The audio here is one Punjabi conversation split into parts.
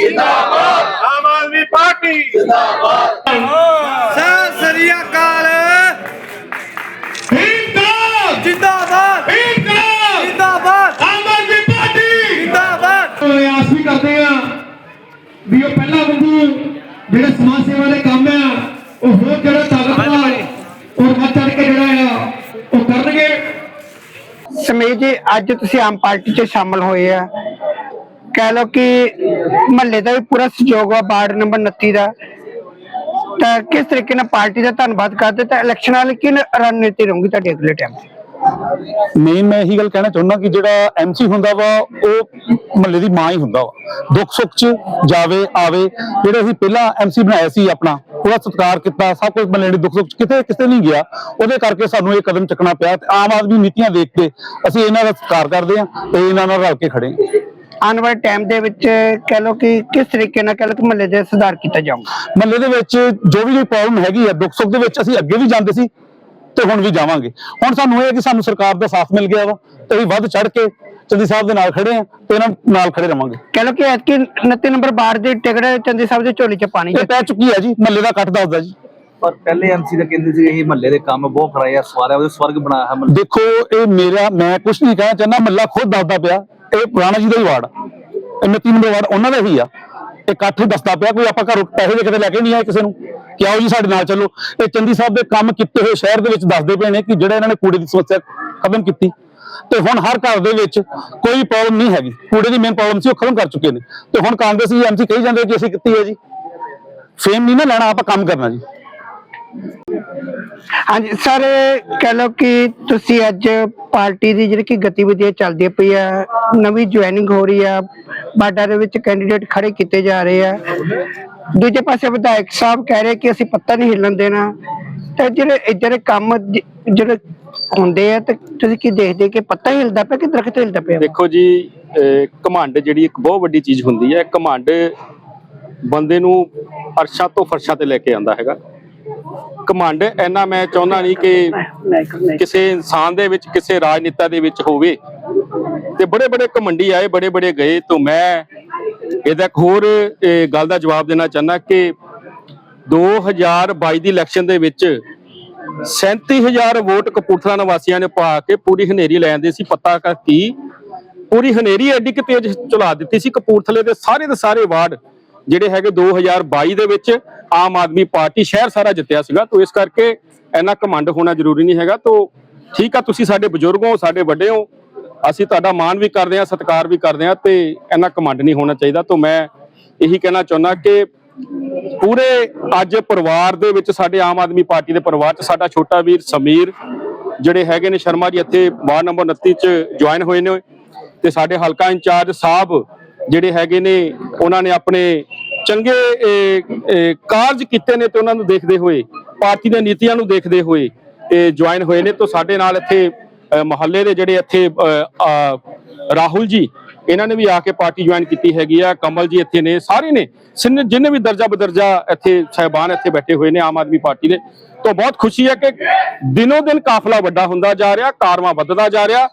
ਜਿੰਦਾਬਾਦ। ਆਮ ਆਦਮੀ ਪਾਰਟੀ। ਸਤਿ ਸ੍ਰੀ ਅਕਾਲ। ਜਿੰਦਾਬਾਦ। ਜਿੰਦਾਬਾਦ। ਜਿੰਦਾਬਾਦ। ਜਿੰਦਾਬਾਦ। ਆਮ ਆਦਮੀ ਪਾਰਟੀ। ਜਿੰਦਾਬਾਦ। ਪ੍ਰਯਾਸ ਵੀ ਕਰਦੇ ਆ ਵੀ ਉਹ ਪਹਿਲਾਂ ਵਾਂਗੂ ਜਿਹੜੇ ਸਮਾਜ ਸੇਵਾ ਦੇ ਕੰਮ ਆ ਉਹ ਹੋਰ ਜਿਹੜਾ ਤਾਕਤ ਨਾਲ ਔਰ ਵੱਧ ਚੜ ਕੇ ਜਿਹੜਾ ਆ ਉਹ ਕਰਨਗੇ। ਸਮੇਤ ਜੀ ਅੱਜ ਤੁਸੀਂ ਆਮ ਪਾਰਟੀ 'ਚ ਸ਼ਾਮਲ ਹੋਏ ਆ। ਕਹਿ ਲਓ ਕਿ ਮਹੱਲੇ ਦਾ ਵੀ ਪੂਰਾ ਸਹਿਯੋਗ ਆ, ਵਾਰਡ ਨੰਬਰ 29 ਦਾ। ਤਾਂ ਕਿਸ ਤਰੀਕੇ ਨਾਲ ਪਾਰਟੀ ਦਾ ਧੰਨਵਾਦ ਕਰਦੇ, ਤਾਂ ਇਲੈਕਸ਼ਨ ਵਾਲੀ ਕੀ ਰਣਨੀਤੀ ਰਹੂਗੀ ਤੁਹਾਡੇ ਅਗਲੇ ਟਾਈਮ 'ਤੇ? ਮੇਨ ਮੈਂ ਇਹੀ ਗੱਲ ਕਹਿਣਾ ਚਾਹੁੰਦਾ ਕਿ ਜਿਹੜਾ ਐਮਸੀ ਹੁੰਦਾ ਵਾ, ਉਹ ਮਹੱਲੇ ਦੀ ਮਾਂ ਹੀ ਹੁੰਦਾ ਵਾ। ਦੁੱਖ ਸੁੱਖ ਚ ਜਾਵੇ, ਆਵੇ। ਜਿਹੜੇ ਅਸੀਂ ਪਹਿਲਾਂ ਐਮਸੀ ਬਣਾਇਆ ਸੀ ਆਪਣਾ, ਉਹਦਾ ਸਤਿਕਾਰ ਕੀਤਾ, ਸਭ ਕੁਝ ਮਹੱਲੇ ਦੇ ਦੁੱਖ ਸੁੱਖ ਚ, ਕਿਤੇ ਕਿਤੇ ਨਹੀਂ ਗਿਆ। ਉਹਦੇ ਕਰਕੇ ਸਾਨੂੰ ਇਹ ਕਦਮ ਚੱਕਣਾ ਪਿਆ ਤੇ ਆਮ ਆਦਮੀ ਨੀਤੀਆਂ ਦੇਖ ਕੇ ਅਸੀਂ ਇਹਨਾਂ ਦਾ ਸਤਿਕਾਰ ਕਰਦੇ ਹਾਂ ਤੇ ਇਹਨਾਂ ਨਾਲ ਰਲ ਕੇ ਖੜੇ ਆਉਣ ਵਾਲੇ ਟਾਈਮ ਦੇ ਵਿੱਚ ਕਹਿ ਲਓ ਕਿ ਕਿਸ ਤਰੀਕੇ ਨਾਲ ਕਹਿ ਲਓ ਕਿ ਮਹੱਲੇ ਦੇ ਸੁਧਾਰ ਕੀਤਾ ਜਾਊਗਾ? ਮਹੱਲੇ ਦੇ ਵਿੱਚ ਜੋ ਵੀ ਕੋਈ ਪ੍ਰੋਬਲਮ ਹੈਗੀ ਆ ਦੁੱਖ ਸੁੱਖ ਦੇ ਵਿੱਚ ਅਸੀਂ ਅੱਗੇ ਵੀ ਜਾਂਦੇ ਸੀ ਤੇ ਹੁਣ ਵੀ ਜਾਵਾਂਗੇ। ਹੁਣ ਸਾਨੂੰ ਇਹ ਹੈ ਕਿ ਸਾਨੂੰ ਸਰਕਾਰ ਦਾ ਸਾਥ ਮਿਲ ਗਿਆ ਵਾ ਤੇ ਅਸੀਂ ਵੱਧ ਚੜ ਕੇ ਚੰਦੀ ਸਾਹਿਬ ਦੇ ਨਾਲ ਖੜੇ ਆ ਤੇ ਇਹਨਾਂ ਨਾਲ ਖੜੇ ਰਵਾਂਗੇ। ਕਹਿ ਲਓ ਕਿ ਐਤਕੀ 29 ਨੰਬਰ ਵਾਰਡ ਦੀ ਟਿਕਟ ਚੰਦੀ ਸਾਹਿਬ ਦੇ ਝੋਲੀ 'ਚ ਪਾਣੀ ਇਹ ਪੈ ਚੁੱਕੀ ਹੈ ਜੀ ਮਹੱਲੇ ਦਾ ਕੱਟ ਦੱਸਦਾ ਜੀ। ਪਰ ਪਹਿਲੇ ਐਮਸੀ ਦਾ ਕਹਿੰਦੇ ਸੀ ਇਹ ਮਹੱਲੇ ਦੇ ਕੰਮ ਬਹੁਤ ਕਰਾਇਆ ਸਵਾਰਿਆ ਉਹਦੇ ਸਵਰਗ ਬਣਾਇਆ ਹੈ ਮਹੱਲੇ। ਦੇਖੋ ਇਹ ਮੇਰਾ ਮੈਂ ਕੁਝ ਨਹੀਂ ਕਹਿਣਾ ਚਾਹੁੰਦਾ ਮੱਲਾ ਖੁਦ ਦੱਸਦਾ ਪਿਆ। ਇਹ ਪੁਰਾਣਾ ਜੀ ਦਾ ਹੀ ਵਾਰਡ? ਆ। ਇਹ 29 ਨੰਬਰ ਵਾਰਡ, ਉਹਨਾਂ ਦਾ ਹੀ ਆ। ਇਹ ਇਕੱਠ ਦੱਸਦਾ ਪਿਆ ਕੋਈ ਆਪਾਂ ਘਰੋਂ ਪੈਸੇ ਦੇ ਕਿਤੇ ਲੈ ਕੇ ਨਹੀਂ ਆਏ ਕਿਸੇ ਨੂੰ। ਕਿ ਆਓ ਜੀ ਸਾਡੇ ਨਾਲ ਚੱਲੋ। ਇਹ ਚੰਦੀ ਸਾਹਿਬ ਦੇ ਕੰਮ ਕੀਤੇ ਹੋਏ ਸ਼ਹਿਰ ਦੇ ਵਿੱਚ ਦੱਸਦੇ ਪਏ ਨੇ ਕਿ ਜਿਹੜਾ ਇਹਨਾਂ ਨੇ ਕੂੜੇ ਦੀ ਸਮੱਸਿਆ ਖਤਮ ਕੀਤੀ। ਤੇ ਹੁਣ ਹਰ ਘਰ ਦੇ ਵਿੱਚ ਕੋਈ ਪ੍ਰੋਬਲਮ ਨਹੀਂ ਹੈਗੀ। ਕੂੜੇ ਦੀ ਮੇਨ ਪ੍ਰੋਬਲਮ ਸੀ, ਉਹ ਖਤਮ ਕਰ ਚੁੱਕੇ ਨੇ। ਤੇ ਹੁਣ ਕਾਂਗਰਸੀ ਐਮਸੀ ਕਹੀ ਜਾਂਦੇ ਕਿ ਅਸੀਂ ਕੀਤੀ ਹੈ ਜੀ। ਫੇਮ ਨਹੀਂ ਨਾ ਲੈਣਾ, ਆਪਾਂ ਕੰਮ ਕਰਨਾ ਜੀ। ਹਾਂਜੀ, ਸਰ, ਕਹਿ ਲਓ ਕਿ ਤੁਸੀਂ ਅੱਜ ਪਾਰਟੀ ਦੀ ਜਿਹੜੀ ਕਿ ਗਤੀਵਿਧੀਆਂ ਚੱਲਦੀਆਂ ਪਈ ਆ ਨਵੀਂ ਜੁਆਇਨਿੰਗ ਹੋ ਰਹੀ ਆ, ਬਾਰਡਰ ਦੇ ਵਿੱਚ ਕੈਂਡੀਡੇਟ ਖੜੇ ਕੀਤੇ ਜਾ ਰਹੇ ਆ। ਦੂਜੇ ਪਾਸੇ ਵਿਧਾਇਕ ਸਾਹਿਬ ਕਹਿ ਰਹੇ ਕਿ ਅਸੀਂ ਪੱਤਾ ਨਹੀਂ ਹਿੱਲਣ ਦੇਣਾ। ਤੇ ਜਿਹੜੇ ਜਿਹੜੇ ਕੰਮ ਜ- ਜਿਹੜੇ ਹੁੰਦੇ ਆ, ਤੇ ਤੁਸੀਂ ਕੀ ਦੇਖਦੇ ਕਿ ਪੱਤਾ ਹੀ ਹਿਲਦਾ ਪਿਆ ਕਿ ਦਰਖਤ ਹਿਲਦਾ ਪਿਆ? ਦੇਖੋ ਜੀ ਅਹ ਘਮੰਡ ਜਿਹੜੀ ਇੱਕ ਬਹੁਤ ਵੱਡੀ ਚੀਜ਼ ਹੁੰਦੀ ਹੈ। ਘਮੰਡ ਬੰਦੇ ਨੂੰ ਅਰਸ਼ਾਂ ਤੋਂ ਫਰਸ਼ਾਂ ਤੇ ਲੈ ਕੇ ਆਉਂਦਾ ਹੈਗਾ। ਘਮੰਡ ਇੰਨਾ ਮੈਂ ਚਾਹੁੰਦਾ ਨਹੀਂ ਕਿ ਕਿਸੇ ਇਨਸਾਨ ਦੇ ਵਿੱਚ, ਕਿਸੇ ਰਾਜਨੀਤਾ ਦੇ ਵਿੱਚ ਹੋਵੇ। ਤੇ ਬੜੇ ਬੜੇ ਘਮੰਡੀ ਆਏ ਬੜੇ ਬੜੇ ਗਏ ਤੋਂ ਮੈਂ ਇਹਦਾ ਇੱਕ ਹੋਰ ਗੱਲ ਦਾ ਜਵਾਬ ਦੇਣਾ ਚਾਹੁੰਦਾ ਕਿ 2022 ਦੀ ਇਲੈਕਸ਼ਨ ਦੇ ਵਿੱਚ 37000 ਵੋਟ ਕਪੂਰਥਲਾ ਨਿਵਾਸੀਆਂ ਨੇ ਪਾ ਕੇ ਪੂਰੀ ਹਨੇਰੀ ਲੈ ਆਂਦੇ ਸੀ। ਪਤਾ ਕਰ ਕੀ? ਪੂਰੀ ਹਨੇਰੀ ਐਡੀ ਕਿ ਤੇਜ਼ ਚਲਾ ਦਿੱਤੀ ਸੀ। ਕਪੂਰਥਲੇ ਦੇ ਸਾਰੇ ਦੇ ਸਾਰੇ ਵਾਰਡ ਜਿਹੜੇ ਹੈਗੇ 2022 ਦੇ ਵਿੱਚ ਆਮ ਆਦਮੀ ਪਾਰਟੀ ਸ਼ਹਿਰ ਸਾਰਾ ਜਿੱਤਿਆ ਸੀਗਾ, ਤੋਂ ਇਸ ਕਰਕੇ ਇੰਨਾ ਕਮਾਂਡ ਹੋਣਾ ਜ਼ਰੂਰੀ ਨਹੀਂ ਹੈਗਾ। ਤੋਂ ਠੀਕ ਆ, ਤੁਸੀਂ ਸਾਡੇ ਬਜ਼ੁਰਗ ਹੋ, ਸਾਡੇ ਵੱਡੇ ਹੋ, ਅਸੀਂ ਤੁਹਾਡਾ ਮਾਣ ਵੀ ਕਰਦੇ ਹਾਂ, ਸਤਿਕਾਰ ਵੀ ਕਰਦੇ ਹਾਂ ਤੇ ਇੰਨਾ ਕਮਾਂਡ ਨਹੀਂ ਹੋਣਾ ਚਾਹੀਦਾ। ਤੋਂ ਮੈਂ ਇਹੀ ਕਹਿਣਾ ਚਾਹੁੰਦਾ ਕਿ ਪੂਰੇ ਅੱਜ ਪਰਿਵਾਰ ਦੇ ਵਿੱਚ, ਸਾਡੇ ਆਮ ਆਦਮੀ ਪਾਰਟੀ ਦੇ ਪਰਿਵਾਰ 'ਚ, ਸਾਡਾ ਛੋਟਾ ਵੀਰ ਸਮੀਰ, ਜਿਹੜੇ ਹੈਗੇ ਨੇ ਸ਼ਰਮਾ ਜੀ, ਇੱਥੇ ਵਾਰਡ ਨੰਬਰ 29 'ਚ ਜੁਆਇਨ ਹੋਏ ਨੇ। ਤੇ ਸਾਡੇ ਹਲਕਾ ਇੰਚਾਰਜ ਸਾਹਿਬ, ਜਿਹੜੇ ਹੈਗੇ ਨੇ, ਉਹਨਾਂ ਨੇ ਆਪਣੇ ਚੰਗੇ ਕਾਰਜ ਕੀਤੇ ਨੇ ਤੇ ਉਹਨਾਂ ਨੂੰ ਦੇਖਦੇ ਹੋਏ ਪਾਰਟੀ ਦੀਆਂ ਨੀਤੀਆਂ ਨੂੰ ਦੇਖਦੇ ਹੋਏ ਇਹ ਜੁਆਇਨ ਹੋਏ ਨੇ। ਤੋਂ ਸਾਡੇ ਨਾਲ ਇੱਥੇ ਅ, ਮਹੱਲੇ ਦੇ ਜਿਹੜੇ ਇੱਥੇ ਰਾਹੁਲ ਜੀ ਇਹਨਾਂ ਨੇ ਵੀ ਆ ਕੇ ਪਾਰਟੀ ਜੁਆਇਨ ਕੀਤੀ ਹੈਗੀ ਆ। ਕਮਲ ਜੀ ਇੱਥੇ ਨੇ ਸਾਰੇ ਨੇ। ਜਿੰਨੇ ਵੀ ਦਰਜਾ ਬਦਰਜਾ ਇੱਥੇ ਸਹਿਬਾਨ ਇੱਥੇ ਬੈਠੇ ਹੋਏ ਨੇ ਆਮ ਆਦਮੀ ਪਾਰਟੀ ਦੇ। ਤੋਂ ਬਹੁਤ ਖੁਸ਼ੀ ਹੈ ਕਿ ਦਿਨੋ ਦਿਨ ਕਾਫਲਾ ਵੱਡਾ ਹੁੰਦਾ ਜਾ ਰਿਹਾ ਕਾਰਵਾਂ ਵੱਧਦਾ ਜਾ ਰਿਹਾ।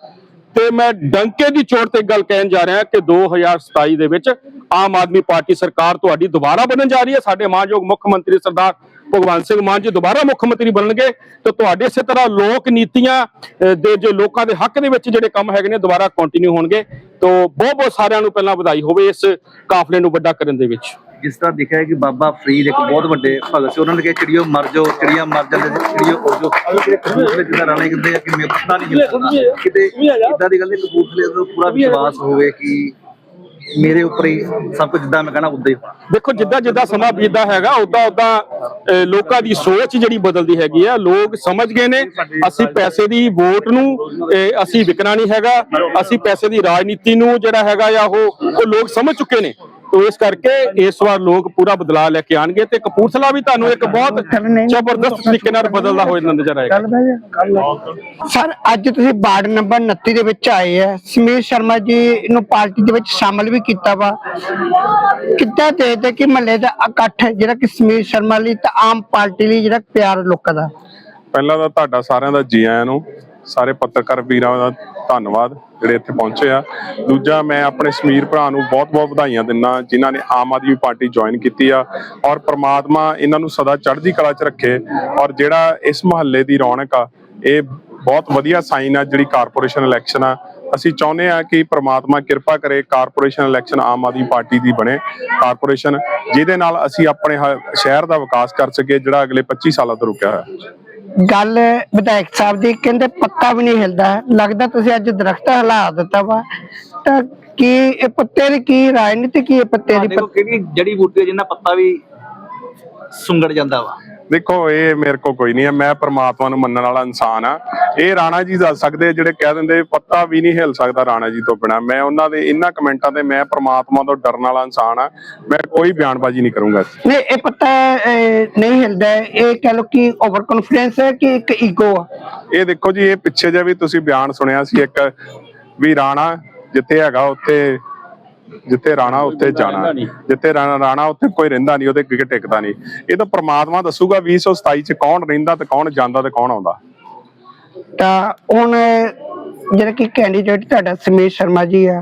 ਤੇ ਮੈਂ ਡੰਕੇ ਦੀ ਚੋਟ ਤੇ ਇੱਕ ਗੱਲ ਕਹਿਣ ਜਾ ਰਿਹਾ ਕਿ 2027 ਦੇ ਵਿੱਚ ਆਮ ਆਦਮੀ ਪਾਰਟੀ ਸਰਕਾਰ ਤੁਹਾਡੀ ਦੁਬਾਰਾ ਬਣਨ ਜਾ ਰਹੀ ਹੈ। ਸਾਡੇ ਮਾਨਯੋਗ ਮੁੱਖ ਮੰਤਰੀ ਸਰਦਾਰ ਭਗਵੰਤ ਸਿੰਘ ਮਾਨ ਜੀ ਦੁਬਾਰਾ ਮੁੱਖ ਮੰਤਰੀ ਬਣਨਗੇ ਤੇ ਤੁਹਾਡੇ ਇਸੇ ਤਰ੍ਹਾਂ ਲੋਕ ਨੀਤੀਆਂ ਦੇ ਜੋ ਲੋਕਾਂ ਦੇ ਹੱਕ ਦੇ ਵਿੱਚ ਜਿਹੜੇ ਕੰਮ ਹੈਗੇ ਨੇ ਦੁਬਾਰਾ ਕੰਟੀਨਿਊ ਹੋਣਗੇ। ਤੋਂ ਬਹੁਤ ਬਹੁਤ ਸਾਰਿਆਂ ਨੂੰ ਪਹਿਲਾਂ ਵਧਾਈ ਹੋਵੇ ਇਸ ਕਾਫਲੇ ਨੂੰ ਵੱਡਾ ਕਰਨ ਦੇ ਵਿੱਚ। ਜਿਸ ਤਰ੍ਹਾਂ ਦੇਖਿਆ ਹੈ ਕਿ ਬਾਬਾ ਫਰੀਦ ਇੱਕ ਬਹੁਤ ਵੱਡੇ ਭਗਤ ਸੀ, ਉਹਨਾਂ ਨੇ ਕਿਹਾ, ਚਿੜੀਓ ਮਰ ਜਾਓ, ਚਿੜੀਆਂ ਮਰ ਜਾਂਦੇ ਨੇ, ਚਿੜੀਓ ਹੋ ਜਾਓ। ਕਪੂਰਥਲੇ ਜਿੱਦਾਂ ਰਾਣੇ ਕਹਿੰਦੇ ਆ ਕਿ ਮੇਰੇ ਪਤਾ ਨਹੀਂ ਹਿੱਲਦਾ ਕਿਤੇ ਇਦਾਂ ਦੀ ਗੱਲ ਨਹੀਂ, ਕਪੂਰਥਲੇ ਦਾ ਪੂਰਾ ਵਿਸ਼ਵਾਸ ਹੋਵੇ ਕਿ ਮੇਰੇ ਉੱਪਰ ਹੀ ਸਭ ਕੁਝ ਜਿੱਦਾਂ ਮੈਂ ਕਹਿਣਾ, ਉਦਾਂ ਹੀ ਦੇਖੋ, ਜਿੱਦਾਂ ਜਿੱਦਾਂ ਸਮਾਂ ਬੀਤਦਾ ਹੈਗਾ, ਉਦਾਂ ਉਦਾਂ ਲੋਕਾਂ ਦੀ ਸੋਚ ਜਿਹੜੀ ਬਦਲਦੀ ਹੈਗੀ ਆ, ਲੋਕ ਸਮਝ ਗਏ ਨੇ, ਅਸੀਂ ਪੈਸੇ ਦੀ ਵੋਟ ਨੂੰ ਅਸੀਂ ਵਿਕਣਾ ਨਹੀਂ ਹੈਗਾ, ਅਸੀਂ ਪੈਸੇ ਦੀ ਰਾਜਨੀਤੀ ਨੂੰ ਜਿਹੜਾ ਹੈਗਾ ਆ ਉਹ ਉਹ ਲੋਕ ਸਮਝ ਚੁੱਕੇ ਨੇ। ਤੋ ਇਸ ਕਰਕੇ ਇਸ ਵਾਰ ਲੋਕ ਪੂਰਾ ਬਦਲਾਅ ਲੈ ਕੇ ਆਣਗੇ ਤੇ ਕਪੂਰਥਲਾ ਵੀ ਤੁਹਾਨੂੰ ਇੱਕ ਬਹੁਤ ਜ਼ਬਰਦਸਤ ਤਰੀਕੇ ਨਾਲ ਬਦਲਦਾ ਹੋਇਆ ਨਜ਼ਰ ਆਏਗਾ। ਸਰ ਅੱਜ ਤੁਸੀਂ ਵਾਰਡ ਨੰਬਰ 29 ਦੇ ਵਿੱਚ ਆਏ ਆ। ਸਮੀਰ ਸ਼ਰਮਾ ਜੀ ਨੂੰ ਪਾਰਟੀ ਦੇ ਵਿੱਚ ਸ਼ਾਮਲ ਵੀ ਕੀਤਾ ਵਾ। ਕਿੱਦਾਂ ਦੇਖਦੇ ਕਿ ਮਹੱਲੇ ਦਾ ਇਕੱਠ ਜਿਹੜਾ ਕਿ ਸਮੀਰ ਸ਼ਰਮਾ ਲਈ ਤਾਂ ਆਮ ਪਾਰਟੀ ਲਈ ਜਿਹੜਾ ਪਿਆਰ ਲੋਕਾਂ ਦਾ? ਪਹਿਲਾਂ ਤਾਂ ਤੁਹਾਡਾ ਸਾਰਿਆਂ ਦਾ ਜੀ ਆਇਆਂ ਨੂੰ। ਸਾਰੇ ਪੱਤਰਕਾਰ ਵੀਰਾਂ ਦਾ ਧੰਨਵਾਦ ਜਿਹੜੇ ਇੱਥੇ ਪਹੁੰਚੇ ਆ। ਦੂਜਾ ਮੈਂ ਆਪਣੇ ਸਮੀਰ ਭਰਾ ਨੂੰ ਬਹੁਤ-ਬਹੁਤ ਵਧਾਈਆਂ ਦਿੰਦਾ ਜਿਨ੍ਹਾਂ ਨੇ ਆਮ ਆਦਮੀ ਪਾਰਟੀ ਜੁਆਇਨ ਕੀਤੀ ਆ ਔਰ ਪ੍ਰਮਾਤਮਾ ਇਹਨਾਂ ਨੂੰ ਸਦਾ ਚੜ੍ਹਦੀ ਕਲਾ 'ਚ ਰੱਖੇ ਔਰ ਜਿਹੜਾ ਇਸ ਮਹੱਲੇ ਦੀ ਰੌਣਕ ਆ, ਇਹ ਬਹੁਤ ਵਧੀਆ ਸਾਈਨ ਆ ਜਿਹੜੀ ਕਾਰਪੋਰੇਸ਼ਨ ਇਲੈਕਸ਼ਨ ਆ। ਅਸੀਂ ਚਾਹੁੰਦੇ ਆ ਕਿ ਪ੍ਰਮਾਤਮਾ ਕਿਰਪਾ ਕਰੇ corporation election Aam Aadmi party ਦੀ ਬਣੇ। ਕਾਰਪੋਰੇਸ਼ਨ ਜਿਹਦੇ ਨਾਲ ਅਸੀਂ ਆਪਣੇ ਸ਼ਹਿਰ ਦਾ ਵਿਕਾਸ ਕਰ ਸਕੀਏ, ਜਿਹੜਾ ਅਗਲੇ 25 ਸਾਲਾਂ ਤੋਂ ਰੁਕਿਆ ਹੋਇਆ। ਗੱਲ ਵਿਧਾਇਕ ਸਾਹਿਬ ਦੀ, ਕਹਿੰਦੇ ਪੱਤਾ ਵੀ ਨਹੀਂ ਹਿਲਦਾ। ਲੱਗਦਾ ਤੁਸੀਂ ਅੱਜ ਦਰਖਤ ਹਿਲਾ ਦਿੱਤਾ ਵਾ। ਤਾਂ ਕੀ ਇਹ ਪੱਤੇ ਦੀ ਕੀ ਰਾਜਨੀਤੀ, ਕੀ ਇਹ ਪੱਤੇ ਦੀ ਦੇਖੋ ਕਿਹੜੀ ਜੜੀ ਬੂਟੀ ਹੈ ਜਿੰਨਾ ਪੱਤਾ ਵੀ ਸੁੰਗੜ ਜਾਂਦਾ ਵਾ। ਦੇਖੋ ਇਹ ਮੇਰੇ ਕੋ ਕੋਈ ਨਹੀਂ ਹੈ। ਮੈਂ ਪ੍ਰਮਾਤਮਾ ਨੂੰ ਮੰਨਣ ਵਾਲਾ ਇਨਸਾਨ ਆ ਇਹ ਰਾਣਾ ਜੀ ਦੱਸ ਸਕਦੇ ਜਿਹੜੇ ਕਹਿ ਦਿੰਦੇ ਪੱਤਾ ਵੀ ਨਹੀਂ ਹਿਲ ਸਕਦਾ ਰਾਣਾ ਜੀ ਤੋਂ ਬਿਨਾ। ਮੈਂ ਉਹਨਾਂ ਦੇ ਇਹਨਾਂ ਕਮੈਂਟਾਂ ਤੇ ਮੈਂ ਪ੍ਰਮਾਤਮਾ ਤੋਂ ਡਰਨ ਵਾਲਾ ਇਨਸਾਨ ਆ ਮੈਂ ਕੋਈ ਬਿਆਨਬਾਜ਼ੀ ਨਹੀਂ ਕਰੂੰਗਾ। ਨਹੀਂ ਇਹ ਪੱਤਾ ਨਹੀਂ ਹਿਲਦਾ। ਇਹ ਕਹ ਲੋ ਕਿ ਓਵਰ ਕੌਨਫੀਡੈਂਸ ਹੈ ਕਿ ਇੱਕ ਈਗੋ ਆ? ਇਹ ਦੇਖੋ ਜੀ ਇਹ ਪਿੱਛੇ ਜੇ ਵੀ ਤੁਸੀਂ ਬਿਆਨ ਸੁਣਿਆ ਸੀ ਇੱਕ ਵੀ ਰਾਣਾ ਜਿੱਥੇ ਹੈਗਾ ਉੱਥੇ ਜਿੱਥੇ ਰਾਣਾ ਉੱਥੇ ਜਾਣਾ ਜਿੱਥੇ ਰਾਣਾ ਰਾਣਾ ਉੱਥੇ ਕੋਈ ਰਹਿੰਦਾ ਨਹੀਂ ਉਹਦੇ ਕਿਤੇ ਟਿਕਦਾ ਨਹੀਂ। ਇਹ ਤਾਂ ਪ੍ਰਮਾਤਮਾ ਦੱਸੂਗਾ 2027 ਚ ਕੌਣ ਰਹਿੰਦਾ ਤੇ ਕੌਣ ਜਾਂਦਾ ਤੇ ਕੌਣ ਆਉਂਦਾ। ਤਾਂ ਹੁਣ ਜਿਹੜਾ ਕਿ ਕੈਂਡੀਡੇਟ ਤੁਹਾਡਾ ਸਮੀਰ ਸ਼ਰਮਾ ਜੀ ਆ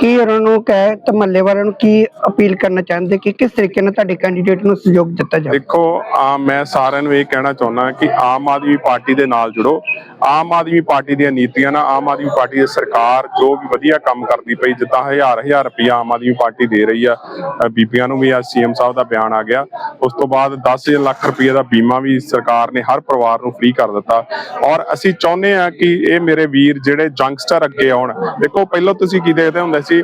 ਕੀ ਉਹਨਾਂ ਨੂੰ ਕਹੇ ਤੇ ਮੱਲੇ ਵਾਲਿਆਂ ਨੂੰ ਕੀ ਅਪੀਲ ਕਰਨਾ ਚਾਹੁੰਦੇ ਕਿ ਕਿਸ ਤਰੀਕੇ ਨਾਲ ਤੁਹਾਡੇ ਕੈਂਡੀਡੇਟ ਨੂੰ ਸਹਿਯੋਗ ਦਿੱਤਾ ਜਾਵੇ? ਦੇਖੋ, ਆ ਮੈਂ ਸਾਰਿਆਂ ਨੂੰ ਇਹ ਕਹਿਣਾ ਚਾਹੁੰਦਾ ਕਿ ਆਮ ਆਦਮੀ ਪਾਰਟੀ ਦੇ ਨਾਲ ਜੁੜੋ। ਆਮ ਆਦਮੀ ਪਾਰਟੀ ਦੀਆਂ ਨੀਤੀਆਂ ਨਾਲ ਆਮ ਆਦਮੀ ਪਾਰਟੀ ਦੀ ਸਰਕਾਰ ਜੋ ਵੀ ਵਧੀਆ ਕੰਮ ਕਰਦੀ ਪਈ, ਜਿੱਦਾਂ ਹਜ਼ਾਰ ਹਜ਼ਾਰ ਰੁਪਇਆ ਆਮ ਆਦਮੀ ਪਾਰਟੀ ਦੇ ਰਹੀ ਆ। ਬੀਬੀਆਂ ਨੂੰ ਵੀ ਅੱਜ ਸੀਐਮ ਸਾਹਿਬ ਦਾ ਬਿਆਨ ਆ ਗਿਆ। ਉਸ ਤੋਂ ਬਾਅਦ 10 ਲੱਖ ਰੁਪਏ ਦਾ ਬੀਮਾ ਵੀ ਸਰਕਾਰ ਨੇ ਹਰ ਪਰਿਵਾਰ ਨੂੰ ਫ੍ਰੀ ਕਰ ਦਿੱਤਾ। ਔਰ ਅਸੀਂ ਚਾਹੁੰਦੇ ਆ ਕਿ ਇਹ ਮੇਰੇ ਵੀਰ ਜਿਹੜੇ ਜੰਗਸਟਰ ਅੱਗੇ ਆਉਣ। ਦੇਖੋ, ਪਹਿਲਾਂ ਤੁਸੀਂ ਕੀ ਦੇਖਦੇ ਹੁੰਦੇ ਸੀ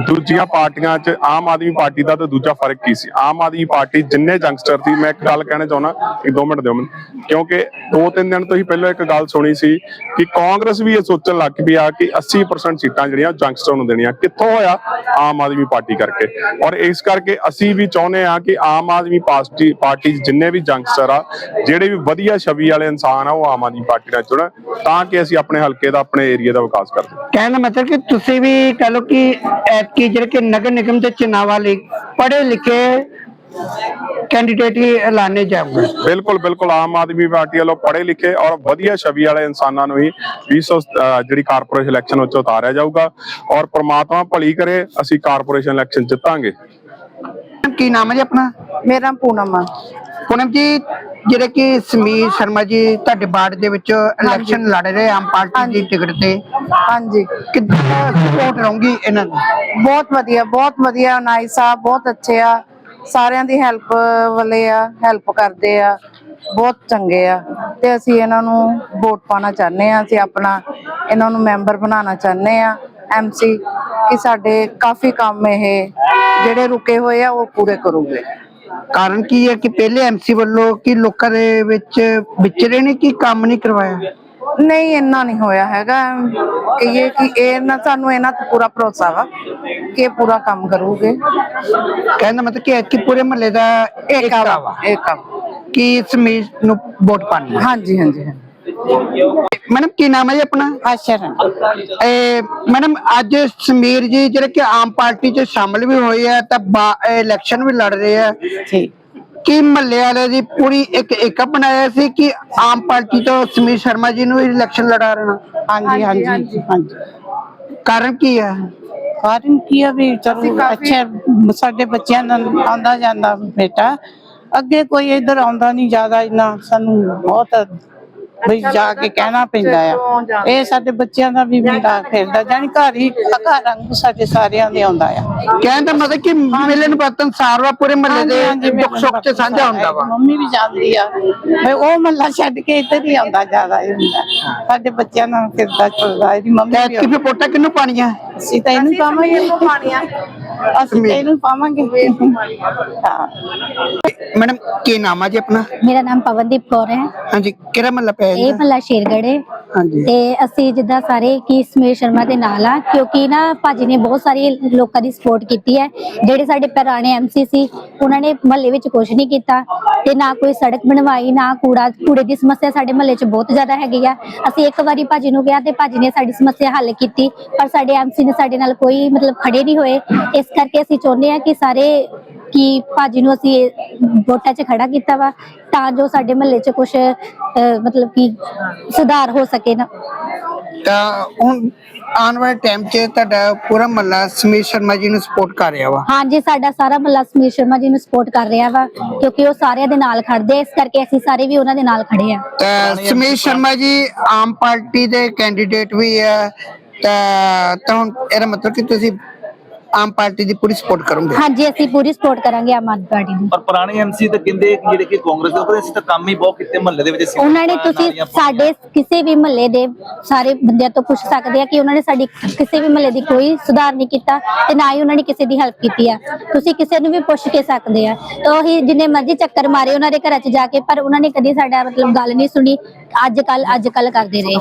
ਦੂਜੀਆਂ ਪਾਰਟੀਆਂ 'ਚ ਆਮ ਆਦਮੀ ਪਾਰਟੀ ਦਾ ਤੇ ਦੂਜਾ ਫ਼ਰਕ ਕੀ ਸੀ? ਆਮ ਆਦਮੀ ਪਾਰਟੀ ਜਿੰਨੇ ਜੰਗਸਟਰ ਸੀ ਮੈਂ ਇੱਕ ਗੱਲ ਕਹਿਣਾ ਚਾਹੁੰਦਾ, ਇੱਕ ਦੋ ਮਿੰਟ ਦਿਓ ਮੈਨੂੰ। ਕਿਉਂਕਿ ਦੋ ਤਿੰਨ ਦਿਨ ਤੋਂ ਹੀ ਪਹਿਲਾਂ ਇੱਕ ਗੱਲ ਸੁਣੀ ਸੀ ਕਿ ਕਾਂਗਰਸ ਵੀ ਇਹ ਸੋਚਣ ਲੱਗ ਪਈ ਆ ਕਿ 80% ਸੀਟਾਂ ਜਿਹੜੀਆਂ ਜੰਗਸਟਰ ਨੂੰ ਦੇਣੀਆਂ। ਕਿੱਥੋਂ ਹੋਇਆ? ਆਮ ਆਦਮੀ ਪਾਰਟੀ ਕਰਕੇ। ਔਰ ਇਸ ਕਰਕੇ ਅਸੀਂ ਵੀ ਚਾਹੁੰਦੇ ਆ ਕਿ ਆਮ ਆਦਮੀ ਪਾਰਟੀ ਪਾਰਟੀ ਜਿੰਨੇ ਵੀ ਜੰਗਸਟਰ ਆ, ਜਿਹੜੇ ਵੀ ਵਧੀਆ ਛਵੀ ਵਾਲੇ ਇਨਸਾਨ ਆ, ਉਹ ਆਮ ਆਦਮੀ ਪਾਰਟੀ ਨਾਲ ਜੁੜਨ, ਤਾਂ ਕਿ ਅਸੀਂ ਆਪਣੇ ਹਲਕੇ ਦਾ, ਆਪਣੇ ਏਰੀਆ ਦਾ ਵਿਕਾਸ ਕਰ ਸਕੀਏ। ਕਹਿਣ ਦਾ ਮਤਲਬ ਕਿ ਤੁਸੀਂ ਵੀ ਕਹ ਲੋ ਕਿ ਐਤਕੀ ਜਿਹੜੇ ਕਿ ਨਗਰ ਨਿਗਮ ਦੇ ਚੁਣਾਵਾਂ ਲਈ ਪੜ੍ਹੇ ਲਿਖੇ ਕੈਂਡੀਡੇਟ ਹੀ ਐਲਾਨੇ ਜਾਊਗੇ ਬਿਲਕੁਲ ਬਿਲਕੁਲ ਆਮ ਆਦਮੀ ਪਾਰਟੀ ਵੱਲੋਂ ਪੜ੍ਹੇ ਲਿਖੇ ਔਰ ਵਧੀਆ ਛਵੀ ਵਾਲੇ ਇਨਸਾਨਾਂ ਨੂੰ ਹੀ 2000 ਅਹ ਜਿਹੜੀ ਕਾਰਪੋਰੇਸ਼ਨ ਇਲੈਕਸ਼ਨ ਵਿੱਚ ਉਤਾਰਿਆ ਜਾਊਗਾ ਔਰ ਪ੍ਰਮਾਤਮਾ ਭਲੀ ਕਰੇ ਅਸੀਂ ਕਾਰਪੋਰੇਸ਼ਨ ਇਲੈਕਸ਼ਨ ਜਿੱਤਾਂਗੇ। ਕੀ ਨਾਮ ਹੈ ਜੀ ਆਪਣਾ? ਮੇਰਾ ਪੂਨਮ ਆ। ਪੂਨਮ ਜੀ ਜਿਹੜੇ ਕਿ ਸਮੀਰ ਸ਼ਰਮਾ ਜੀ ਤੁਹਾਡੇ ਵਾਰਡ ਦੇ ਵਿੱਚ ਇਲੈਕਸ਼ਨ ਲੜ ਰਹੇ ਆਮ ਪਾਰਟੀ ਦੀ ਟਿਕਟ ਤੇ। ਹਾਂਜੀ। ਕਿੱਦਾਂ ਸਪੋਰਟ ਰਹੂਗੀ ਇਹਨਾਂ ਦੀ? ਬਹੁਤ ਵਧੀਆ ਬਹੁਤ ਵਧੀਆ ਨਾਈ ਸਾਹਿਬ ਬਹੁਤ ਅੱਛੇ ਆ। ਸਾਰਿਆਂ ਦੀ ਹੈਲਪ ਵਾਲੇ ਆ ਹੈਲਪ ਕਰਦੇ ਆ। ਬਹੁਤ ਚੰਗੇ ਆ। ਤੇ ਅਸੀਂ ਇਹਨਾਂ ਨੂੰ ਵੋਟ ਪਾਣਾ ਚਾਹੁੰਦੇ ਆ ਅਸੀਂ ਆਪਣਾ ਇਹਨਾਂ ਨੂੰ ਮੈਂਬਰ ਬਣਾਉਣਾ ਚਾਹੁੰਦੇ ਆ। ਐਮਸੀ ਕਿ ਸਾਡੇ ਕਾਫੀ ਕੰਮ ਇਹ ਜਿਹੜੇ ਰੁਕੇ ਹੋਏ ਆ ਉਹ ਪੂਰੇ ਕਰੂਗੇ। ਕਾਰਨ ਕੀ ਹੈ ਕਿ ਪਹਿਲੇ ਐਮਸੀ ਵੱਲੋਂ ਕਿ ਲੋਕਾਂ ਦੇ ਵਿੱਚ ਵਿਚਰੇ ਨੇ ਕਿ ਕੰਮ ਨਹੀਂ ਕਰਵਾਇਆ? ਨਹੀਂ ਇੰਨਾ ਨਹੀਂ ਹੋਇਆ ਹੈਗਾ। ਕਹੀਏ ਕਿ ਇਹ ਨਾ ਸਾਨੂੰ ਇਹਨਾਂ ਤੇ ਪੂਰਾ ਭਰੋਸਾ ਵਾ ਕਿ ਇਹ ਪੂਰਾ ਕੰਮ ਕਰੂਗੇ। ਕਹਿਣ ਦਾ ਮਤਲਬ ਕਿ ਐਤਕੀ ਪੂਰੇ ਮਹੱਲੇ ਦਾ ਏਕਾ ਵਾ। ਇਹ ਕੰਮ ਕਿ ਸਮੀਰ ਨੂੰ ਵੋਟ ਪਾਣੀ ਹਾਂਜੀ ਹਾਂਜੀ ਹਾਂਜੀ। ਮੈਡਮ ਕੀ ਨਾਮ ਹੈ ਜੀ ਆਪਣਾ? ਆਸ਼ਰ ਇਹ ਮੈਡਮ ਅੱਜ ਸਮੀਰ ਜੀ ਜਿਹੜੇ ਕਿ ਆਮ ਪਾਰਟੀ 'ਚ ਸ਼ਾਮਲ ਵੀ ਹੋਏ ਆ ਤਾਂ ਇਲੈਕਸ਼ਨ ਵੀ ਲੜ ਰਹੇ ਆ। ਠੀਕ ਕੀ ਮਹੱਲੇ ਵਾਲੇ ਦੀ ਪੂਰੀ ਇੱਕ ਏਕਾ ਬਣਾਇਆ ਸੀ ਕਿ ਆਮ ਪਾਰਟੀ ਤੋਂ ਸਮੀਰ ਸ਼ਰਮਾ ਜੀ ਨੂੰ ਇਲੈਕਸ਼ਨ ਲੜਾ ਰਹਿਣਾ ਹਾਂਜੀ ਹਾਂਜੀ ਹਾਂਜੀ ਕਾਰਨ ਕੀ ਹੈ ਕਾਰਨ ਕੀ ਆ ਵੀ ਚਲੋ ਅੱਛਾ ਸਾਡੇ ਬੱਚਿਆਂ ਨਾਲ ਆਉਂਦਾ ਜਾਂਦਾ ਬੇਟਾ। ਅੱਗੇ ਕੋਈ ਇੱਧਰ ਆਉਂਦਾ ਨਹੀਂ ਜ਼ਿਆਦਾ ਇੰਨਾ ਸਾਨੂੰ ਬਹੁਤ ਵੀ ਜਾ ਕੇ ਕਹਿਣਾ ਪੈਂਦਾ ਆ। ਇਹ ਸਾਡੇ ਬੱਚਿਆਂ ਦਾ ਵੀ ਮੁੰਡਾ ਫਿਰਦਾ ਜਾਨੀ ਘਰ ਹੀ ਘਰ ਰੰਗ ਸਾਡੇ ਸਾਰਿਆਂ ਦੇ ਆਉਂਦਾ ਆ। ਕਹਿਣ ਦਾ ਮਤਲਬ ਕਿ ਮਿਲਨ ਵਰਤਨ ਸਾਰਵਾ ਪੂਰੇ ਮਹੱਲੇ ਦੇ ਦੁੱਖ ਸੁੱਖ 'ਚ ਸਾਂਝਾ ਹੁੰਦਾ ਵਾ। ਮੰਮੀ ਵੀ ਜਾਂਦੀ ਆ। ਵੀ ਉਹ ਮੱਲਾ ਛੱਡ ਕੇ ਇੱਧਰ ਹੀ ਆਉਂਦਾ ਜ਼ਿਆਦਾ ਇਹ ਮੁੰਡਾ ਸਾਡੇ ਬੱਚਿਆਂ ਨਾਲ ਫਿਰਦਾ ਚੱਲਦਾ ਇਹਦੀ ਮੰਮੀ ਤੇ ਵੀ ਕਿ ਫਿਰ ਵੋਟਾਂ ਕਿਹਨੂੰ ਪਾਣੀਆਂ ਅਸੀਂ ਤਾਂ ਇਹਨੂੰ ਪਾਵਾਂਗੇ। ਪਾਣੀਆਂ ਅਸੀਂ ਤਾਂ ਇਹਨੂੰ ਪਾਵਾਂਗੇ। ਹਾਂ। ਮੈਡਮ ਕੀ ਨਾਮ ਆ ਜੀ ਆਪਣਾ? ਮੇਰਾ ਨਾਮ ਪਵਨਦੀਪ ਕੌਰ ਹੈ। ਹਾਂਜੀ ਕਿਹੜਾ ਮਹੱਲਾ ਪਿਆ ਜੀ? ਇਹ ਮਹੱਲਾ ਸ਼ੇਰਗੜ੍ਹ ਹੈ। ਹਾਂਜੀ। ਤੇ ਅਸੀਂ ਜਿੱਦਾਂ ਸਾਰੇ ਕੀ ਸਮੀਰ ਸ਼ਰਮਾ ਦੇ ਨਾਲ ਆ ਕਿਉਂਕਿ ਨਾ ਭਾਜੀ ਨੇ ਬਹੁਤ ਸਾਰੀ ਲੋਕਾਂ ਦੀ ਸਪੋਰਟ ਕੀਤੀ ਹੈ। ਜਿਹੜੇ ਸਾਡੇ ਪੁਰਾਣੇ ਐਮਸੀ ਸੀ ਉਹਨਾਂ ਨੇ ਮਹੱਲੇ ਵਿੱਚ ਕੁਝ ਨਹੀਂ ਕੀਤਾ। ਤੇ ਨਾ ਕੋਈ ਸੜਕ ਬਣਵਾਈ ਨਾ ਕੂੜਾ ਕੂੜੇ ਦੀ ਸਮੱਸਿਆ ਸਾਡੇ ਮਹੱਲੇ 'ਚ ਬਹੁਤ ਜ਼ਿਆਦਾ ਹੈਗੀ ਆ। ਅਸੀਂ ਇੱਕ ਵਾਰੀ ਭਾਜੀ ਨੂੰ ਕਿਹਾ ਤੇ ਭਾਜੀ ਨੇ ਸਾਡੀ ਸਮੱਸਿਆ ਹੱਲ ਕੀਤੀ ਪਰ ਸਾਡੇ ਐਮਸੀ ਨੇ ਸਾਡੇ ਨਾਲ ਕੋਈ ਮਤਲਬ ਖੜੇ ਨਹੀਂ ਹੋਏ। ਇਸ ਕਰਕੇ ਅਸੀਂ ਚਾਹੁੰਦੇ ਆ ਕਿ ਸਾਰੇ ਕਿ ਭਾਜੀ ਨੂੰ ਅਸੀਂ ਵੋਟਾਂ 'ਚ ਖੜਾ ਕੀਤਾ ਵਾ ਤਾਂ ਜੋ ਸਾਡੇ ਮਹੱਲੇ 'ਚ ਕੁਝ ਮਤਲਬ ਕਿ ਸੁਧਾਰ ਹੋ ਸਕੇ ਨਾ। ਤਾਂ ਹੁਣ ਆਉਣ ਵਾਲੇ ਟਾਈਮ 'ਚ ਤੁਹਾਡਾ ਪੂਰਾ ਮਹੱਲਾ ਸਮੀਰ ਸ਼ਰਮਾ ਜੀ ਨੂੰ ਸਪੋਰਟ ਕਰ ਰਿਹਾ ਵਾ। ਹਾਂਜੀ ਸਾਡਾ ਸਾਰਾ ਮਹੱਲਾ ਸਮੀਰ ਸ਼ਰਮਾ ਜੀ ਨੂੰ ਸਪੋਰਟ ਕਰ ਰਿਹਾ ਵਾ ਕਿਉਂਕਿ ਉਹ ਸਾਰਿਆਂ ਦੇ ਨਾਲ ਖੜਦੇ ਇਸ ਕਰਕੇ ਅਸੀਂ ਸਾਰੇ ਵੀ ਉਹਨਾਂ ਦੇ ਨਾਲ ਖੜੇ ਆ। ਤਾਂ ਸਮੀਰ ਸ਼ਰਮਾ ਜੀ ਆਮ ਪਾਰਟੀ ਦੇ ਕੈਂਡੀਡੇਟ ਵੀ ਆ। ਤਾਂ ਤਾਂ ਇਹਦਾ ਮਤਲਬ ਕਿ ਤੁਸੀਂ ਆਮ ਪਾਰਟੀ ਦੀ ਪੂਰੀ ਸਪੋਰਟ ਕਰੋਗੇ? ਹਾਂਜੀ ਅਸੀਂ ਪੂਰੀ ਸਪੋਰਟ ਕਰਾਂਗੇ ਆਮ ਆਦਮੀ ਪਾਰਟੀ ਦੀ। ਪਰ ਪੁਰਾਣੇ ਐਮਸੀ ਤਾਂ ਕਹਿੰਦੇ ਕਿ ਜਿਹੜੇ ਕਿ ਕਾਂਗਰਸ ਦੇ ਉੱਪਰ ਅਸੀਂ ਤਾਂ ਕੰਮ ਹੀ ਬਹੁਤ ਕੀਤੇ ਮਹੱਲੇ ਦੇ ਵਿੱਚ ਅਸੀਂ ਉਹਨਾਂ ਨੇ ਤੁਸੀਂ। ਸਾਡੇ ਕਿਸੇ ਵੀ ਮਹੱਲੇ ਦੇ ਸਾਰੇ ਬੰਦਿਆਂ ਤੋਂ ਪੁੱਛ ਸਕਦੇ ਆ ਕਿ ਉਹਨਾਂ ਨੇ ਸਾਡੀ ਕਿਸੇ ਵੀ ਮਹੱਲੇ ਦੀ ਕੋਈ ਸੁਧਾਰ ਨਹੀਂ ਕੀਤਾ ਤੇ ਨਾ ਹੀ ਉਹਨਾਂ ਨੇ ਕਿਸੇ ਦੀ ਹੈਲਪ ਕੀਤੀ ਆ। ਤੁਸੀਂ ਕਿਸੇ ਨੂੰ ਵੀ ਪੁੱਛ ਕੇ ਸਕਦੇ ਆ। ਤਾਂ ਉਹੀ ਜਿੰਨੇ ਮਰਜ਼ੀ ਚੱਕਰ ਮਾਰੇ ਉਹਨਾਂ ਦੇ ਘਰਾਂ 'ਚ ਜਾ ਕੇ ਪਰ ਉਹਨਾਂ ਨੇ ਕਦੀ ਸਾਡਾ ਮਤਲਬ ਗੱਲ ਨਹੀਂ ਸੁਣੀ। ਅੱਜ ਕੱਲ ਅੱਜ ਕੱਲ ਕਰਦੇ ਰਹੇ।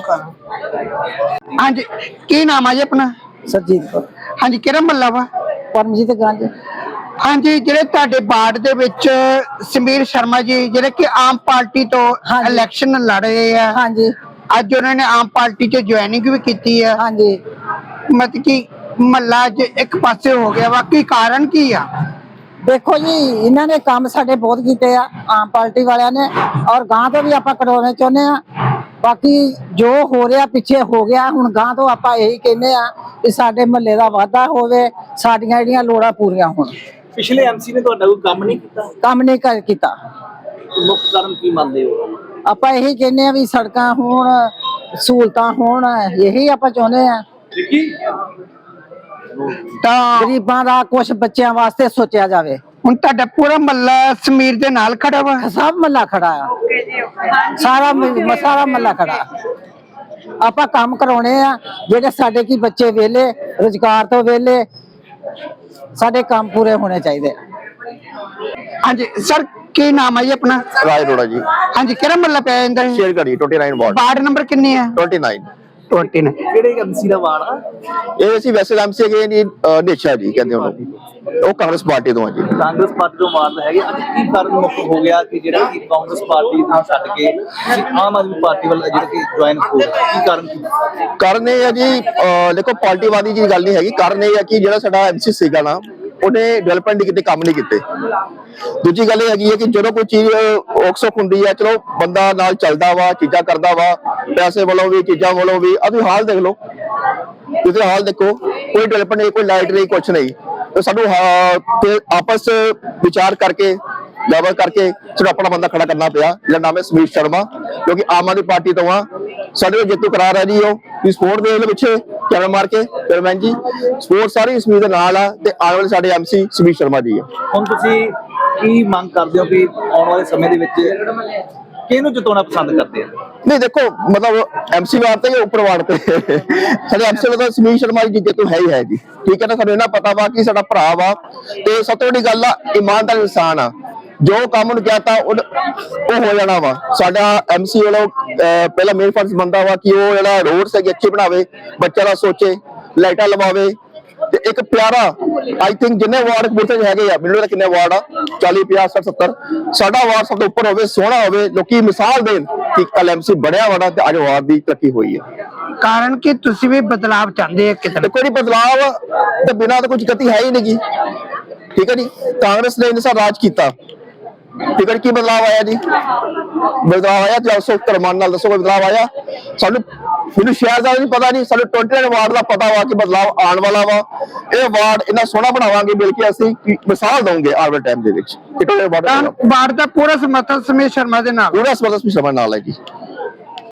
ਹਾਂਜੀ ਕੀ ਨਾਮ ਆ ਜੀ ਆਪਣਾ? ਸਰਜੀਤ ਕੌਰ। ਹਾਂਜੀ ਕਿਹੜਾ ਮਹੱਲਾ ਵਾ? ਪਰਮਜੀਤ ਗੰਜ ਹਾਂਜੀ ਜਿਹੜੇ ਤੁਹਾਡੇ ਵਾਰਡ ਦੇ ਵਿੱਚ ਸਮੀਰ ਸ਼ਰਮਾ ਜੀ ਜਿਹੜੇ ਕਿ ਆਮ ਪਾਰਟੀ ਤੋਂ ਹਾਂਜੀ। ਇਲੈਕਸ਼ਨ ਲੜ ਰਹੇ ਆ। ਹਾਂਜੀ। ਅੱਜ ਉਹਨਾਂ ਨੇ ਆਮ ਪਾਰਟੀ 'ਚ ਜੁਆਇਨਿੰਗ ਵੀ ਕੀਤੀ ਆ। ਹਾਂਜੀ। ਮਤਲਬ ਕਿ ਮਹੱਲਾ 'ਚ ਇੱਕ ਪਾਸੇ ਹੋ ਗਿਆ ਵਾ। ਕੀ ਕਾਰਨ ਕੀ ਆ? ਦੇਖੋ ਜੀ ਇਹਨਾਂ ਨੇ ਕੰਮ ਸਾਡੇ ਬਹੁਤ ਕੀਤੇ ਆ ਆਮ ਪਾਰਟੀ ਵਾਲਿਆਂ ਨੇ ਔਰ ਗਾਂ ਤੋਂ ਵੀ ਆਪਾਂ ਕਰਾਉਣੇ ਚਾਹੁੰਦੇ ਆ। ਬਾਕੀ ਜੋ ਹੋ ਰਿਹਾ ਪਿੱਛੇ ਹੋ ਗਿਆ ਹੁਣ ਗਾਂ ਤੋਂ ਆਪਾਂ ਇਹੀ ਕਹਿੰਦੇ ਆ ਕਿ ਸਾਡੇ ਮਹੱਲੇ ਦਾ ਵਾਧਾ ਹੋਵੇ ਸਾਡੀਆਂ ਜਿਹੜੀਆਂ ਲੋੜਾਂ ਪੂਰੀਆਂ ਹੋਣ। ਪਿਛਲੇ ਐਮਸੀ ਨੇ ਤੁਹਾਡਾ ਕੋਈ ਕੰਮ ਨਹੀਂ ਕੀਤਾ? ਕੰਮ ਨਹੀਂ ਕਰ ਕੀਤਾ। ਮੁੱਖ ਕਾਰਨ ਕੀ ਮੰਨਦੇ ਹੋ? ਆਪਾਂ ਇਹੀ ਕਹਿੰਦੇ ਆ ਵੀ ਸੜਕਾਂ ਹੋਣ ਸਹੂਲਤਾਂ ਹੋਣ ਇਹੀ ਆਪਾਂ ਚਾਹੁੰਦੇ ਆ ਤਾਂ ਗਰੀਬਾਂ ਦਾ ਕੁਝ ਬੱਚਿਆਂ ਵਾਸਤੇ ਸੋਚਿਆ ਜਾਵੇ। ਹੁਣ ਤੁਹਾਡਾ ਪੂਰਾ ਮਹੱਲਾ ਸਮੀਰ ਦੇ ਨਾਲ ਖੜਾ ਵਾ? ਸਭ ਮੱਲਾ ਖੜਾ ਆ। ਸਾਰਾ ਮ- ਸਾਰਾ ਮੱਲਾ ਖੜਾ। ਆਪਾਂ ਕੰਮ ਕਰਾਉਣੇ ਆ ਜਿਹੜੇ ਸਾਡੇ ਕੀ ਬੱਚੇ ਵੇਲੇ ਰੁਜ਼ਗਾਰ ਤੋਂ ਵੇਲੇ ਸਾਡੇ ਕੰਮ ਪੂਰੇ ਹੋਣੇ ਚਾਹੀਦੇ। ਆ ਹਾਂਜੀ ਸਰ ਕੀ ਨਾਮ ਹੈ ਜੀ ਆਪਣਾ? ਰਾਜ ਰੋੜਾ ਜੀ। ਹਾਂਜੀ ਕਿਹੜਾ ਮਹੱਲਾ ਪਿਆ ਜਾਂਦਾ ਹੈ ਸ਼ੇਅਰ ਕਰੀ 29 ਵਾਰਡ। ਵਾਰਡ ਨੰਬਰ ਕਿੰਨੇ ਆ? 29 29 ਕਿਹੜੇ ਐਮਸੀ ਦਾ ਵਾਰਡ ਆ? ਇਹ ਅਸੀਂ ਵੈਸੇ ਐਮਸੀ ਹੈਗੇ ਨਹੀਂ ਨੇਸ਼ਾ ਜੀ ਕਹਿੰਦੇ ਉਹਨੂੰ। ਉਹ ਕਾਂਗਰਸ ਪਾਰਟੀ ਤੋਂ ਆ ਜੀ। ਕਾਂਗਰਸ ਪਾਰਟੀ ਤੋਂ ਵਾਰਡ ਹੈਗੇ। ਅੱਜ ਕੀ ਕਾਰਨ ਮੁੱਖ ਹੋ ਗਿਆ ਕਿ ਜਿਹੜਾ ਕਿ ਕਾਂਗਰਸ ਪਾਰਟੀ ਥਾਂ ਛੱਡ ਕੇ ਤੁਸੀਂ ਆਮ ਆਦਮੀ ਪਾਰਟੀ ਵੱਲ ਜਿਹੜੇ ਕਿ ਜੁਆਇਨ ਹੋ। ਕੀ ਕਾਰਨ ਕੀ ਕਾਰਨ ਇਹ ਹੈ ਜੀ ਦੇਖੋ ਪਾਰਟੀਵਾਦੀ ਜੀ ਗੱਲ ਨਹੀਂ ਹੈਗੀ। ਕਾਰਨ ਇਹ ਹੈ ਕਿ ਜਿਹੜਾ ਸਾਡਾ ਐਮਸੀ ਸੀਗਾ ਨਾ ਉਹਨੇ ਡਿਵੈਲਪਮੈਂਟ ਦੇ ਕਿਤੇ ਕੰਮ ਨਹੀਂ ਕੀਤੇ। ਦੂਜੀ ਗੱਲ ਇਹ ਹੈਗੀ ਹੈ ਕਿ ਜਦੋਂ ਕੋਈ ਚੀਜ਼ ਔਕਸੋਕ ਹੁੰਦੀ ਹੈ ਚਲੋ ਬੰਦਾ ਨਾਲ ਚੱਲਦਾ ਵਾ ਚੀਜ਼ਾਂ ਕਰਦਾ ਵਾ ਪੈਸੇ ਵੱਲੋਂ ਵੀ ਚੀਜ਼ਾਂ ਵੱਲੋਂ ਵੀ ਅਭੀ ਹਾਲ ਦੇਖ ਲਓ। ਤੁਸੀਂ ਹਾਲ ਦੇਖੋ ਕੋਈ ਡਿਵੈਲਪਮੈਂਟ ਨਹੀਂ ਕੋਈ ਲਾਈਟ ਨਹੀਂ ਕੁਛ ਨਹੀਂ। ਸਾਨੂੰ ਤੇ ਆਪਸ ਵਿਚਾਰ ਕਰਕੇ ਲੈਵਲ ਕਰਕੇ ਸਿਰ ਆਪਣਾ ਬੰਦਾ ਖੜਾ ਕਰਨਾ ਪਿਆ। ਜਿਹਦਾ ਨਾਮ ਹੈ ਸਮੀਰ ਸ਼ਰਮਾ ਕਿਉਂਕਿ ਆਮ ਆਦਮੀ ਪਾਰਟੀ ਤੋਂ ਆ। ਸਾਡੇ ਜੇਤੂ ਕਰਾਰ ਹੈ ਜੀ ਉਹ। ਵੀ ਸਪੋਰਟ ਦੇ ਉਹਦੇ ਪਿੱਛੇ, ਕੈਮਰਾ ਮਾਰ ਕੇ, ਚੇਅਰਮੈਨ ਜੀ। ਸਪੋਰਟ ਸਾਰੀ ਸਮੀਰ ਦੇ ਨਾਲ ਆ ਤੇ ਆਉਣ ਵਾਲੇ ਸਾਡੇ ਐਮਸੀ ਸਮੀਰ ਸ਼ਰਮਾ ਜੀ ਆ। ਹੁਣ ਤੁਸੀਂ ਕੀ ਮੰਗ ਕਰਦੇ ਹੋ ਕਿ ਆਉਣ ਵਾਲੇ ਸਮੇਂ ਦੇ ਵਿੱਚ ਕਿਹਨੂੰ ਜਿਤਾਉਣਾ ਪਸੰਦ ਕਰਦੇ ਆ? ਨਹੀਂ ਦੇਖੋ ਮਤਲਬ ਐਮਸੀ ਵਾਰ ਤੇ ਜਾਂ ਉੱਪਰ ਵਾਰ ਤੇ ਸਾਡੇ ਐਮਸੀ ਦਾ ਸਮੀਰ ਸ਼ਰਮਾ ਜੀ ਜੇਤੂ ਹੈ ਹੀ ਹੈ ਜੀ। ਠੀਕ ਹੈ ਨਾ ਸਾਨੂੰ ਇਹਨਾਂ ਪਤਾ ਵਾ ਕਿ ਸਾਡਾ ਭਰਾ ਵਾ। ਤੇ ਸਭ ਤੋਂ ਵੱਡੀ ਗੱਲ ਆ ਇਮਾਨਦਾਰ ਇਨਸਾਨ ਆ। ਜੋ ਕੰਮ ਨੂੰ ਕਹਤਾ ਉਹ ਉਹ ਹੋ ਜਾਣਾ ਵਾ। ਸਾਡਾ ਐਮਸੀ ਵੱਲੋਂ ਅਹ, ਪਹਿਲਾ ਮੇਨ ਫਰਜ਼ ਬੰਦਾ ਵਾ ਕਿ ਉਹ ਜਿਹੜਾ ਰੋਡ ਸੇ ਅੱਛੇ ਬਣਾਵੇ ਬੱਚਿਆਂ ਦਾ ਸੋਚੇ ਲਾਈਟਾਂ ਲਵਾਵੇ। ਇੱਕ ਪਿਆਰਾ ਆਈ ਥਿੰਕ ਜਿੰਨੇ ਵਾਰਡ ਕਬੂਤਰ ਹੈਗੇ ਆ ਮੈਨੂੰ ਤਾਂ ਕਿੰਨੇ ਵਾਰਡ ਆ 40 50 60 70 ਸਾਡਾ ਵਾਰਡ ਸਭ ਤੋਂ ਉੱਪਰ ਹੋਵੇ ਸੋਹਣਾ ਹੋਵੇ ਲੋਕੀ ਮਿਸਾਲ ਦੇਣ ਕਿ ਕੱਲ ਐਮਸੀ ਬਣਿਆ ਵਾੜਾ ਤੇ ਅੱਜ ਵਾਰਡ ਦੀ ਤਰੱਕੀ ਹੋਈ ਹੈ ਕਾਰਨ ਕਿ ਤੁਸੀਂ ਵੀ ਬਦਲਾਵ ਚਾਹੁੰਦੇ ਆ ਕਿਤੇ ਕੋਈ ਬਦਲਾਵ ਤੇ ਬਿਨਾਂ ਤਾਂ ਕੁਝ ਗਤੀ ਹੈ ਹੀ ਨਹੀਂ ਗੀ। ਠੀਕ ਹੈ ਜੀ ਕਾਂਗਰਸ ਨੇ ਇਨਸਾ ਰਾਜ ਕੀਤਾ। ਹੈ ਕੀ ਬਦਲਾਵ ਆਇਆ ਜੀ? ਬਦਲਾਵ ਆਇਆ ਤੇ ਦੱਸੋ ਧਰਮਾਨ ਨਾਲ ਦੱਸੋ ਕੋਈ ਬਦਲਾਵ ਆਇਆ? ਸਾਨੂੰ ਮੈਨੂੰ ਸ਼ਹਿਰ ਦਾ ਨਹੀਂ ਪਤਾ ਨਹੀਂ ਸਾਨੂੰ 29 ਵਾਰਡ ਦਾ ਪਤਾ ਵਾ ਕਿ ਬਦਲਾਵ ਆਉਣ ਵਾਲਾ ਵਾ। ਇਹ ਵਾਰਡ ਇੰਨਾ ਸੋਹਣਾ ਬਣਾਵਾਂਗੇ ਮਿਲ ਕੇ ਅਸੀਂ ਮਿਸਾਲ ਦਵਾਂਗੇ ਆਉਣ ਟਾਈਮ ਦੇ ਵਿੱਚ। 29 ਵਾਰਡ ਦਾ ਪੂਰਾ ਸਮਰਥਨ ਸਮੀਰ ਸ਼ਰਮਾ ਦੇ ਨਾਲ। ਪੂਰਾ ਸਮਰਥਨ ਸਮਝ ਨਾਲ ਹੈ ਜੀ।